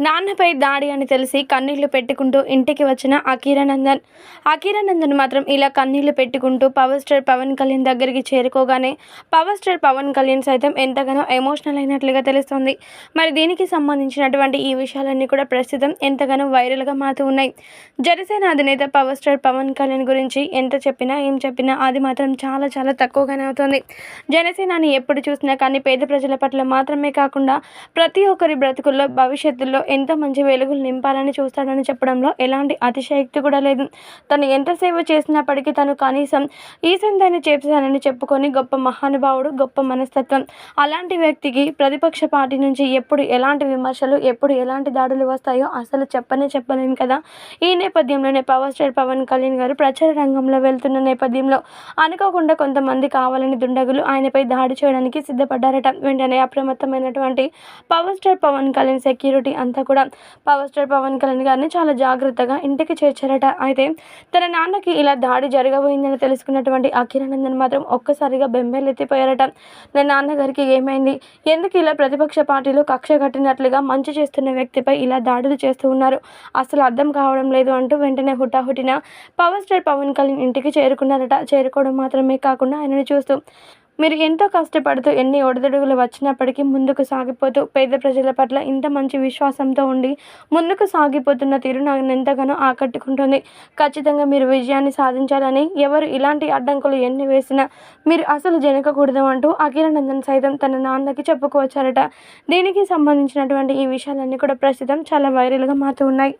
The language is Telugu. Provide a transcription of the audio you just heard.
నాన్నపై దాడి అని తెలిసి కన్నీళ్ళు పెట్టుకుంటూ ఇంటికి వచ్చిన అఖీరానందన్. అఖీరానందన్ మాత్రం ఇలా కన్నీళ్ళు పెట్టుకుంటూ పవర్ స్టార్ పవన్ కళ్యాణ్ దగ్గరికి చేరుకోగానే పవర్ స్టార్ పవన్ కళ్యాణ్ సైతం ఎంతగానో ఎమోషనల్ అయినట్లుగా తెలుస్తోంది. మరి దీనికి సంబంధించినటువంటి ఈ విషయాలన్నీ కూడా ప్రస్తుతం ఎంతగానో వైరల్గా మారుతూ ఉన్నాయి. జనసేన అధినేత పవర్ స్టార్ పవన్ కళ్యాణ్ గురించి ఎంత చెప్పినా ఏం చెప్పినా అది మాత్రం చాలా చాలా తక్కువగానే అవుతుంది. జనసేనని ఎప్పుడు చూసినా కానీ పేద ప్రజల పట్ల మాత్రమే కాకుండా ప్రతి ఒక్కరి బ్రతుకుల్లో భవిష్యత్తులో ఎంతో మంచి వెలుగులు నింపాలని చూస్తాడని చెప్పడంలో ఎలాంటి అతిశయక్తి కూడా లేదు. తను ఎంత సేవ చేసినప్పటికీ తను కనీసం ఈ సంతాన్ని చేశానని చెప్పుకొని గొప్ప మహానుభావుడు గొప్ప మనస్తత్వం. అలాంటి వ్యక్తికి ప్రతిపక్ష పార్టీ నుంచి ఎప్పుడు ఎలాంటి విమర్శలు ఎప్పుడు ఎలాంటి దాడులు వస్తాయో అసలు చెప్పనే చెప్పలేము కదా. ఈ నేపథ్యంలోనే పవర్ స్టార్ పవన్ కళ్యాణ్ గారు ప్రచార రంగంలో వెళ్తున్న నేపథ్యంలో అనుకోకుండా కొంతమంది కావాలని దుండగులు ఆయనపై దాడి చేయడానికి సిద్ధపడ్డారట. వెంటనే అప్రమత్తమైనటువంటి power star Pawan Kalyan security అంతా కూడా పవర్ స్టార్ పవన్ కళ్యాణ్ గారిని చాలా జాగ్రత్తగా ఇంటికి చేర్చారట. అయితే తన నాన్నకి ఇలా దాడి జరగబోయిందని తెలుసుకున్నటువంటి అఖిరానందన్ మాత్రం ఒక్కసారిగా బెంబేలెత్తిపోయారట. నా నాన్నగారికి ఏమైంది? ఎందుకు ఇలా ప్రతిపక్ష పార్టీలు కక్ష కట్టినట్లుగా మంచి చేస్తున్న వ్యక్తిపై ఇలా దాడులు చేస్తూ ఉన్నారు? అసలు అర్థం కావడం లేదు అంటూ వెంటనే హుటాహుటిన పవర్ స్టార్ పవన్ కళ్యాణ్ ఇంటికి చేరుకున్నారట. చేరుకోవడం మాత్రమే కాకుండా ఆయనని చూస్తూ మీరు ఎంతో కష్టపడుతూ ఎన్ని ఒడిదుడుగులు వచ్చినప్పటికీ ముందుకు సాగిపోతూ పేద ప్రజల పట్ల ఇంత మంచి విశ్వాసంతో ఉండి ముందుకు సాగిపోతున్న తీరు నాకు ఎంతగానో ఆకట్టుకుంటుంది. ఖచ్చితంగా మీరు విజయాన్ని సాధించాలని ఎవరు ఇలాంటి అడ్డంకులు ఎన్ని వేసినా మీరు అసలు జనకకూడదు అంటూ అఖిలనందన్ సైతం తన నాన్నకి చెప్పుకోవచ్చారట దీనికి సంబంధించినటువంటి ఈ విషయాలన్నీ కూడా ప్రస్తుతం చాలా వైరల్గా మారుతూ ఉన్నాయి.